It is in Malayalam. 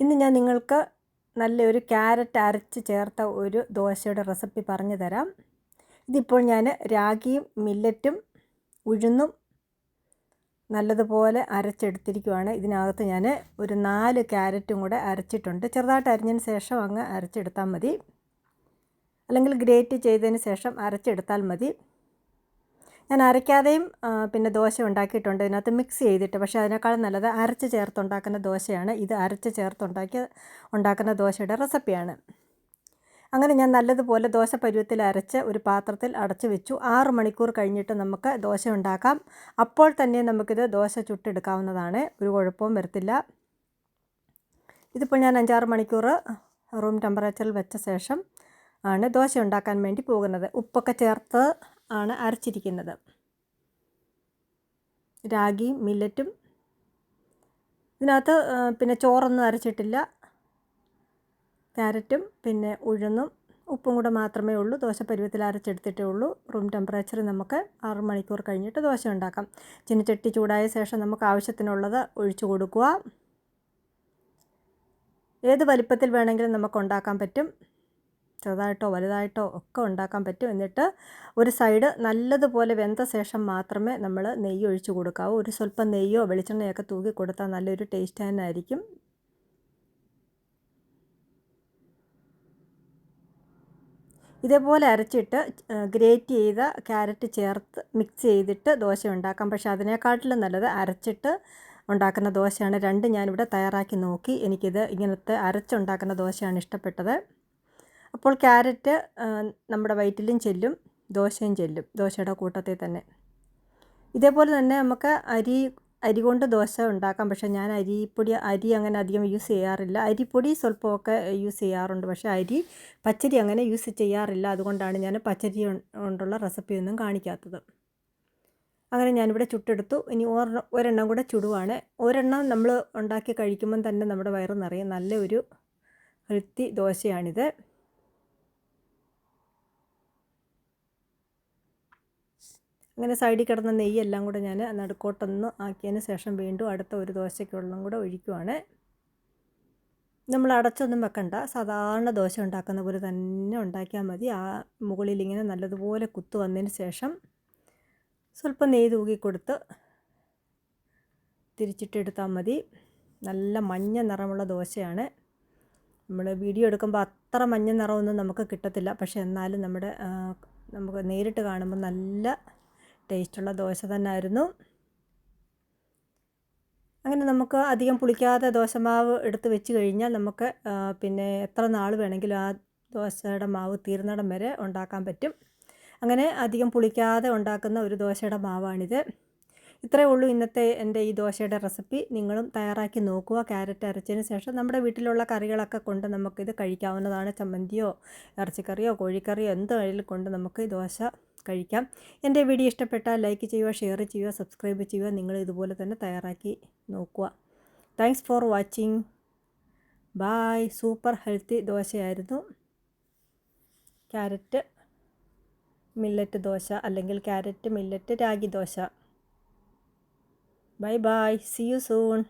ഇന്ന് ഞാൻ നിങ്ങൾക്ക് നല്ലൊരു ക്യാരറ്റ് അരച്ച് ചേർത്ത ഒരു ദോശയുടെ റെസിപ്പി പറഞ്ഞു തരാം. ഇതിപ്പോൾ ഞാൻ രാഗിയും മില്ലറ്റും ഉഴുന്നും നല്ലതുപോലെ അരച്ചെടുത്തിരിക്കുവാണ്. ഇതിനകത്ത് ഞാൻ ഒരു നാല് ക്യാരറ്റും കൂടെ അരച്ചിട്ടുണ്ട്. ചെറുതായിട്ട് അരിഞ്ഞതിന് ശേഷം അങ്ങ് അരച്ചെടുത്താൽ മതി. അല്ലെങ്കിൽ ഗ്രേറ്റ് ചെയ്തതിന് ശേഷം അരച്ചെടുത്താൽ മതി. ഞാൻ അരയ്ക്കാതെയും പിന്നെ ദോശ ഉണ്ടാക്കിയിട്ടുണ്ട്. ഇതിനകത്ത് മിക്സ് ചെയ്തിട്ട്. പക്ഷേ അതിനേക്കാളും നല്ലത് അരച്ച് ചേർത്തുണ്ടാക്കുന്ന ദോശയാണ്. ഇത് അരച്ച് ചേർത്തുണ്ടാക്കി ഉണ്ടാക്കുന്ന ദോശയുടെ റെസിപ്പിയാണ് അങ്ങനെ ഞാൻ നല്ലതുപോലെ ദോശ പരുവത്തിൽ അരച്ച് ഒരു പാത്രത്തിൽ അടച്ചു വെച്ചു. ആറ് മണിക്കൂർ കഴിഞ്ഞിട്ട് നമുക്ക് ദോശ ഉണ്ടാക്കാം. അപ്പോൾ തന്നെ നമുക്കിത് ദോശ ചുട്ടെടുക്കാവുന്നതാണ്. ഒരു കുഴപ്പവും വരത്തില്ല. ഇതിപ്പോൾ ഞാൻ അഞ്ചാറ് മണിക്കൂർ റൂം ടെമ്പറേച്ചറിൽ വെച്ച ശേഷം ആണ് ദോശ ഉണ്ടാക്കാൻ വേണ്ടി പോകുന്നത്. ഉപ്പൊക്കെ ചേർത്ത് ആണ് അരച്ചിരിക്കുന്നത്. രാഗിയും മില്ലറ്റും. ഇതിനകത്ത് പിന്നെ ചോറൊന്നും അരച്ചിട്ടില്ല. ക്യാരറ്റും പിന്നെ ഉഴുന്നും ഉപ്പും കൂടെ മാത്രമേ ഉള്ളൂ. ദോശ പരുവത്തിൽ അരച്ചെടുത്തിട്ടേ ഉള്ളൂ. റൂം ടെമ്പറേച്ചറിൽ നമുക്ക് ആറ് മണിക്കൂർ കഴിഞ്ഞിട്ട് ദോശ ഉണ്ടാക്കാം. ചട്ടി ചൂടായ ശേഷം നമുക്ക് ആവശ്യത്തിനുള്ളത് ഒഴിച്ചു കൊടുക്കുക. ഏത് വലിപ്പത്തിൽ വേണമെങ്കിലും നമുക്ക് ഉണ്ടാക്കാൻ പറ്റും. ചെറുതായിട്ടോ വലുതായിട്ടോ ഒക്കെ ഉണ്ടാക്കാൻ പറ്റും. എന്നിട്ട് ഒരു സൈഡ് നല്ലതുപോലെ വെന്ത ശേഷം മാത്രമേ നമ്മൾ നെയ്യ് ഒഴിച്ചു കൊടുക്കാവൂ. ഒരു സ്വല്പം നെയ്യോ വെളിച്ചെണ്ണയൊക്കെ തൂക്കി കൊടുത്താൽ നല്ലൊരു ടേസ്റ്റ് തന്നെ ആയിരിക്കും. ഇതേപോലെ അരച്ചിട്ട് ഗ്രേറ്റ് ചെയ്ത ക്യാരറ്റ് ചേർത്ത് മിക്സ് ചെയ്തിട്ട് ദോശ ഉണ്ടാക്കാം. പക്ഷേ അതിനേക്കാട്ടിലും നല്ലത് അരച്ചിട്ട് ഉണ്ടാക്കുന്ന ദോശയാണ്. രണ്ട് ഞാനിവിടെ തയ്യാറാക്കി നോക്കി. എനിക്കിത് ഇങ്ങനത്തെ അരച്ചുണ്ടാക്കുന്ന ദോശയാണ് ഇഷ്ടപ്പെട്ടത്. അപ്പോൾ ക്യാരറ്റ് നമ്മുടെ വയറ്റിലും ചെല്ലും ദോശയും ചെല്ലും ദോശയുടെ കൂട്ടത്തിൽ തന്നെ. ഇതേപോലെ തന്നെ നമുക്ക് അരി അരി കൊണ്ട് ദോശ ഉണ്ടാക്കാം. പക്ഷേ ഞാൻ അരിപ്പൊടി അരി അങ്ങനെ അധികം യൂസ് ചെയ്യാറില്ല. അരിപ്പൊടി സ്വല്പമൊക്കെ യൂസ് ചെയ്യാറുണ്ട്. പക്ഷേ അരി പച്ചരി അങ്ങനെ യൂസ് ചെയ്യാറില്ല. അതുകൊണ്ടാണ് ഞാൻ പച്ചരി കൊണ്ടുള്ള റെസിപ്പിയൊന്നും കാണിക്കാത്തത്. അങ്ങനെ ഞാനിവിടെ ചുട്ടെടുത്തു. ഇനി ഒരെണ്ണം കൂടെ ചുടുവാണ്. ഒരെണ്ണം നമ്മൾ ഉണ്ടാക്കി കഴിക്കുമ്പം തന്നെ നമ്മുടെ വയറ് നിറയും നല്ലൊരു ഹെൽത്തി ദോശയാണിത്. അങ്ങനെ സൈഡിൽ കിടന്ന നെയ്യെല്ലാം കൂടെ ഞാൻ നടുക്കോട്ടൊന്ന് ആക്കിയതിന് ശേഷം വീണ്ടും അടുത്ത ഒരു ദോശയ്ക്കുള്ളതും കൂടെ ഒഴിക്കുവാണ്. നമ്മൾ അടച്ചൊന്നും വെക്കണ്ട. സാധാരണ ദോശ ഉണ്ടാക്കുന്ന പോലെ തന്നെ ഉണ്ടാക്കിയാൽ മതി. ആ മുകളിൽ ഇങ്ങനെ നല്ലതുപോലെ കുത്തു വന്നതിന് ശേഷം സ്വല്പം നെയ്യ് തൂക്കി കൊടുത്ത് തിരിച്ചിട്ടെടുത്താൽ മതി. നല്ല മഞ്ഞ നിറമുള്ള ദോശയാണ്. നമ്മൾ വീഡിയോ എടുക്കുമ്പോൾ അത്ര മഞ്ഞ നിറമൊന്നും നമുക്ക് കിട്ടത്തില്ല. പക്ഷേ എന്നാലും നമ്മുടെ നമുക്ക് നേരിട്ട് കാണുമ്പോൾ നല്ല ടേസ്റ്റുള്ള ദോശ തന്നെ ആയിരുന്നു അങ്ങനെ നമുക്ക് അധികം പുളിക്കാതെ ദോശമാവ് എടുത്ത് വെച്ച് കഴിഞ്ഞാൽ നമുക്ക് പിന്നെ എത്ര നാൾ വേണമെങ്കിലും ആ ദോശയുടെ മാവ് തീർന്നിടം വരെ ഉണ്ടാക്കാൻ പറ്റും. അങ്ങനെ അധികം പുളിക്കാതെ ഉണ്ടാക്കുന്ന ഒരു ദോശയുടെ മാവാണിത്. ഇത്രയേ ഉള്ളൂ ഇന്നത്തെ എന്റെ ഈ ദോശയുടെ റെസിപ്പി. നിങ്ങളും തയ്യാറാക്കി നോക്കുക. ക്യാരറ്റ് അരച്ചതിന് ശേഷം നമ്മുടെ വീട്ടിലുള്ള കറികളൊക്കെ കൊണ്ട് നമുക്കിത് കഴിക്കാവുന്നതാണ്. ചമ്മന്തിയോ ഇറച്ചിക്കറിയോ കോഴിക്കറിയോ എന്ത് വേണമെങ്കിലും കൊണ്ട് നമുക്ക് ദോശ കഴിക്കാം. എന്റെ വീഡിയോ ഇഷ്ടപ്പെട്ടാൽ ലൈക്ക് ചെയ്യുക ഷെയർ ചെയ്യുക സബ്സ്ക്രൈബ് ചെയ്യുക. നിങ്ങൾ ഇതുപോലെ തന്നെ തയ്യാറാക്കി നോക്കുക. Thanks for watching. Bye super healthy ദോശയായിരുന്നു. Carrot millet dosa അല്ലെങ്കിൽ carrot millet ragi dosa. Bye bye. See you soon